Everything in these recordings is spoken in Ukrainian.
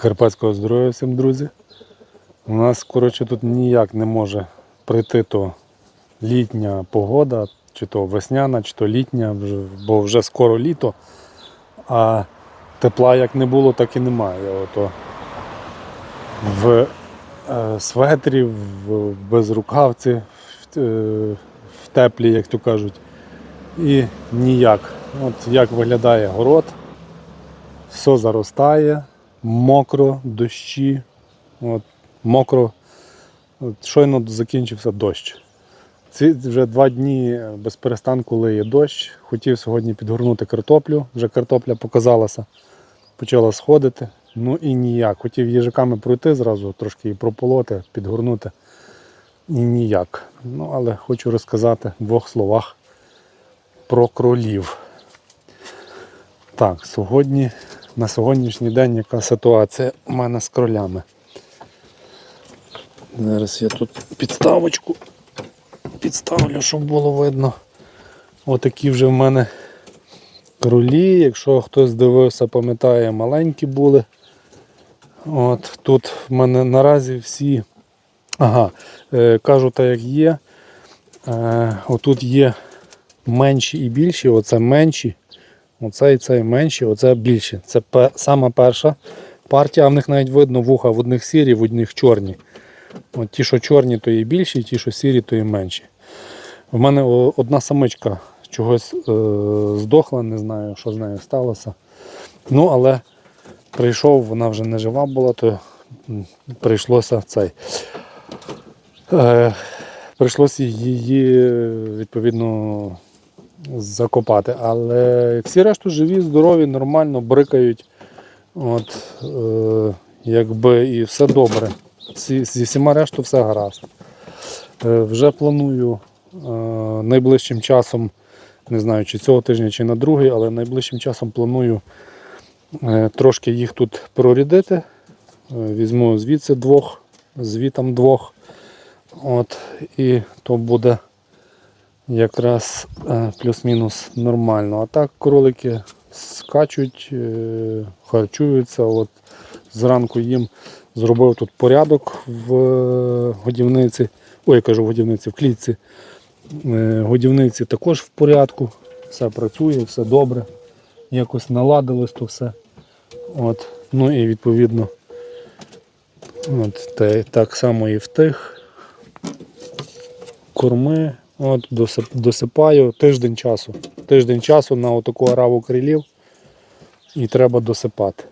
Карпатського здоров'я всім, друзі. У нас, коротше, тут ніяк не може прийти то літня погода, чи то весняна, чи то літня, бо вже скоро літо, а тепла як не було, так і немає. Ото в е, светрі, в безрукавці, е, в теплі, як то кажуть. І ніяк. От як виглядає город, все заростає, мокро, дощі. От, мокро. От, щойно закінчився дощ. Ці вже два дні без перестанку лиє дощ. Хотів сьогодні підгорнути картоплю, вже картопля показалася, почала сходити. Ну і ніяк. Хотів їжаками пройти зразу, трошки її прополоти, підгорнути. І ніяк. Ну, але хочу розказати в двох словах про кролів. Так, сьогодні, на сьогоднішній день яка ситуація у мене з кролями. Зараз я тут підставочку підставлю, щоб було видно. Отакі вже в мене кролі. Якщо хтось дивився, пам'ятає, маленькі були. От Тут в мене наразі всі. Ага, е, кажу так, як є. Е, отут є менші і більші, оце менші. Оце і цей менші, оце більші. Це сама перша партія, а в них навіть видно вуха в одних сірі, в одних чорні. От ті, що чорні, то є більші, ті, що сірі, то є менші. В мене одна самичка чогось е, здохла, не знаю, що з нею сталося. Ну, але прийшов, вона вже не жива була, то прийшлося цей. Е, прийшлося її відповідно закопати. Але всі решту живі, здорові, нормально, брикають. От, е, якби і все добре. Зі, зі всіма решту все гаразд. Е, вже планую е, найближчим часом, не знаю, чи цього тижня, чи на другий, але найближчим часом планую е, трошки їх тут прорядити. Е, візьму звідси двох, звітом двох. От, і то буде якраз е, плюс-мінус нормально. А так кролики скачуть, е, харчуються. От зранку їм зробив тут порядок в е, годівниці. Ой, я кажу в годівниці, в клітці. Годівниці також в порядку. Все працює, все добре. Якось наладилось то все. От. Ну і відповідно от, те, так само і в тих корми. От, досипаю тиждень часу. Тиждень часу на отаку ораву крилів і треба досипати.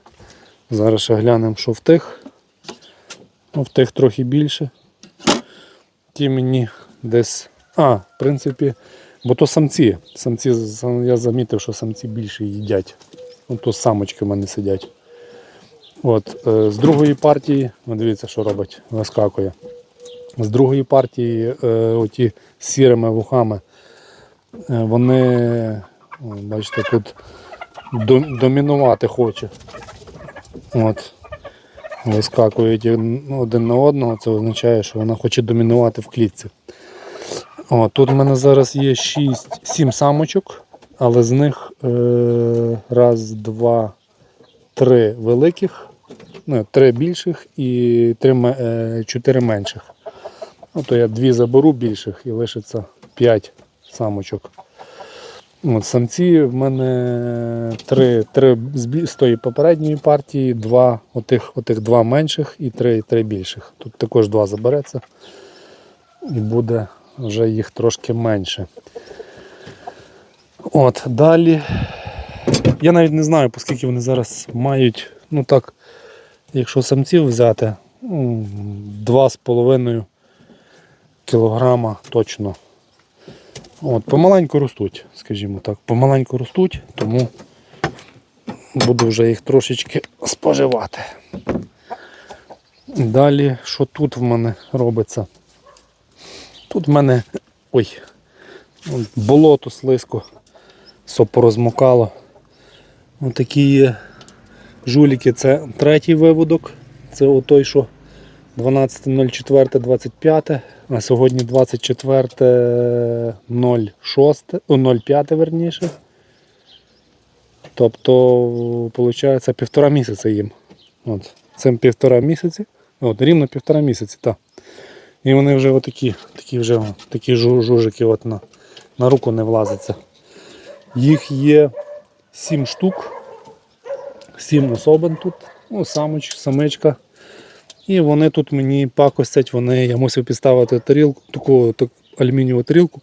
Зараз ще глянемо, що в тих. Ну, в тих трохи більше. Ті мені десь. А, в принципі, бо то самці. Самці я замітив, що самці більше їдять. Ну, то самочки в мене сидять. От, е, з другої партії, дивіться, що робить, вискакує. З другої партії, е, оті з сірими вухами, е, вони, бачите, тут дом- домінувати хоче. От. Вискакують один на одного, це означає, що вона хоче домінувати в клітці. О, тут в мене зараз є 6-7 самочок, але з них е, раз, два, три великих, ну, три більших і три, е, чотири менших. Ну, то я дві заберу більших і лишиться 5 самочок. От, самці в мене три, три з тої попередньої партії, два отих, отих два менших і три, три більших. Тут також два забереться і буде вже їх трошки менше. От, далі. Я навіть не знаю, оскільки вони зараз мають, ну так, якщо самців взяти, ну, 2,5 кілограма точно. От, помаленьку ростуть, скажімо так. Помаленьку ростуть, тому буду вже їх трошечки споживати. Далі, що тут в мене робиться? Тут в мене ой, болото слизько, все порозмокало. Отакі є жуліки, це третій виводок. Це отой, що 12.04.25, а сьогодні 24.06, о, 05 верніше. Тобто, виходить, півтора місяця їм. От. Це півтора місяці. От, рівно півтора місяці, так. І вони вже отакі, такі вже такі жужики от на, на руку не влазяться. Їх є сім штук, сім особин тут, ну, самоч, самичка. І вони тут мені пакостять, вони, я мусив підставити тарілку, таку, таку алюмінієву тарілку,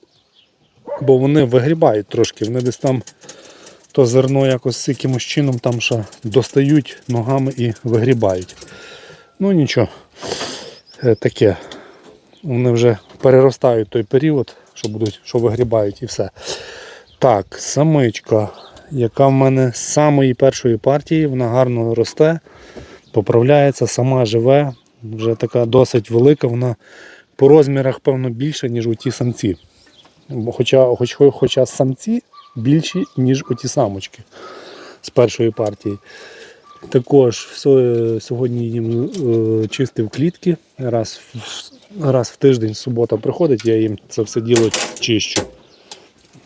бо вони вигрібають трошки, вони десь там то зерно якось якимось чином там ще достають ногами і вигрібають. Ну нічого, е, таке. Вони вже переростають той період, що будуть, що вигрібають і все. Так, самичка, яка в мене з самої першої партії, вона гарно росте, поправляється, сама живе, вже така досить велика, вона по розмірах, певно, більша, ніж у ті самці. Хоча, хоч, хоча самці більші, ніж у ті самочки з першої партії. Також сьогодні їм е, чистив клітки. Раз раз в тиждень субота приходить, я їм це все діло чищу.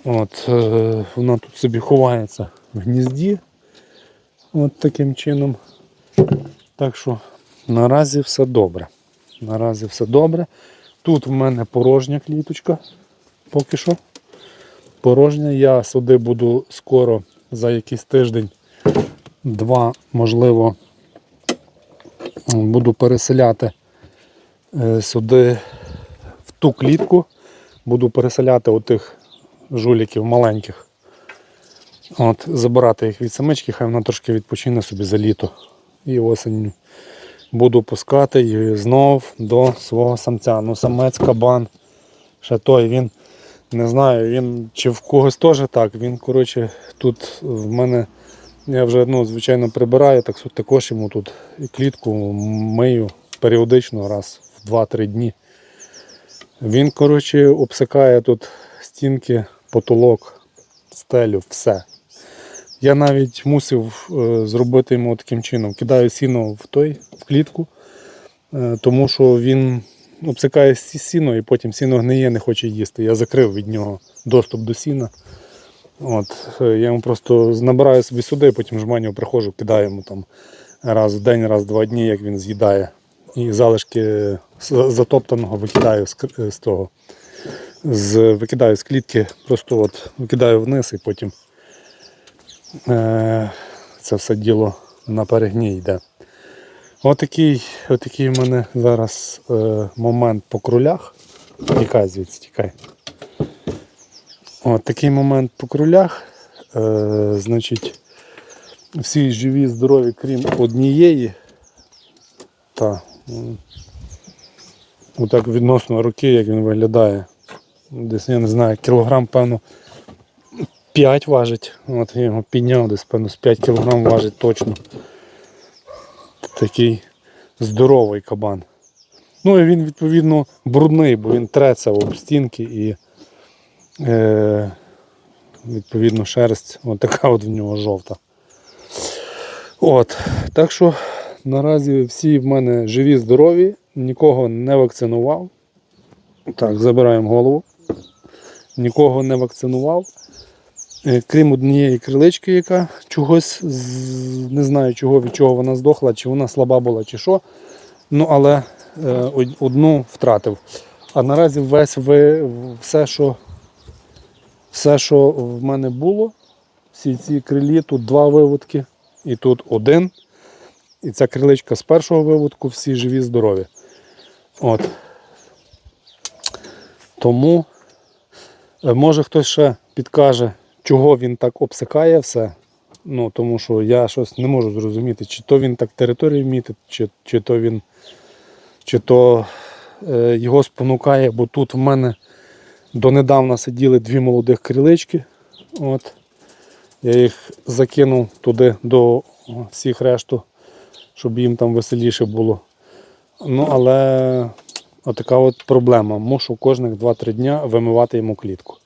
От, е, вона тут собі ховається в гнізді. От таким чином. Так що наразі все добре. Наразі все добре. Тут в мене порожня кліточка поки що. Порожня. Я сюди буду скоро за якийсь тиждень, два, можливо, буду переселяти е, сюди в ту клітку. Буду переселяти отих жуліків маленьких. От, забирати їх від самички, хай вона трошки відпочине собі за літо. І осінню буду пускати її знов до свого самця. Ну, самець кабан. Ще той він, не знаю, він чи в когось теж так. Він, коротше, тут в мене, я вже ну, звичайно прибираю, так також йому тут і клітку мию періодично раз в 2-3 дні. Він, коротше, обсикає тут стінки, потолок, стелю, все. Я навіть мусив е, зробити йому таким чином. Кидаю сіно в той, в клітку, е, тому що він обсикає сіно і потім сіно гниє, не хоче їсти. Я закрив від нього доступ до сіна. От, е, я йому просто набираю собі сюди, потім жманю приходжу, кидаю йому там раз в день, раз в два дні, як він з'їдає. І залишки затоптаного викидаю з, того. З, викидаю з клітки, просто от викидаю вниз і потім це все діло на перегній йде. Отакий, отакий в мене зараз е, момент по крулях. Тікай звідси, тікай. От такий момент по крулях. Е, значить, всі живі, здорові, крім однієї. Та, отак відносно руки, як він виглядає. Десь я не знаю, кілограм, певно, 5 важить. От я його підняв, десь певно з 5 кілограм важить точно. Такий здоровий кабан. Ну і він відповідно брудний, бо він треться об стінки і е, відповідно шерсть от от в нього жовта. От, так що наразі всі в мене живі, здорові, нікого не вакцинував. Так, забираємо голову. Нікого не вакцинував. Е, Крім однієї крилички, яка чогось не знаю чого, від чого вона здохла, чи вона слаба була, чи що. Ну, але е, одну втратив. А наразі весь ви, все, що, все, що в мене було, всі ці крилі, тут два виводки, і тут один. І ця криличка з першого виводку, всі живі, здорові. От. Тому, е, може хтось ще підкаже, чого він так обсикає все. Ну, тому що я щось не можу зрозуміти, чи то він так територію мітить, чи, чи то він, чи то е, його спонукає, бо тут в мене донедавна сиділи дві молодих крилички. От. Я їх закинув туди до всіх решту, щоб їм там веселіше було. Ну, але отака от проблема. Мушу кожних 2-3 дня вимивати йому клітку.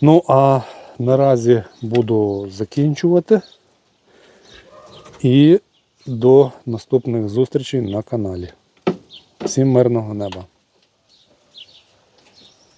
Ну, а наразі буду закінчувати. І до наступних зустрічей на каналі. Всім мирного неба!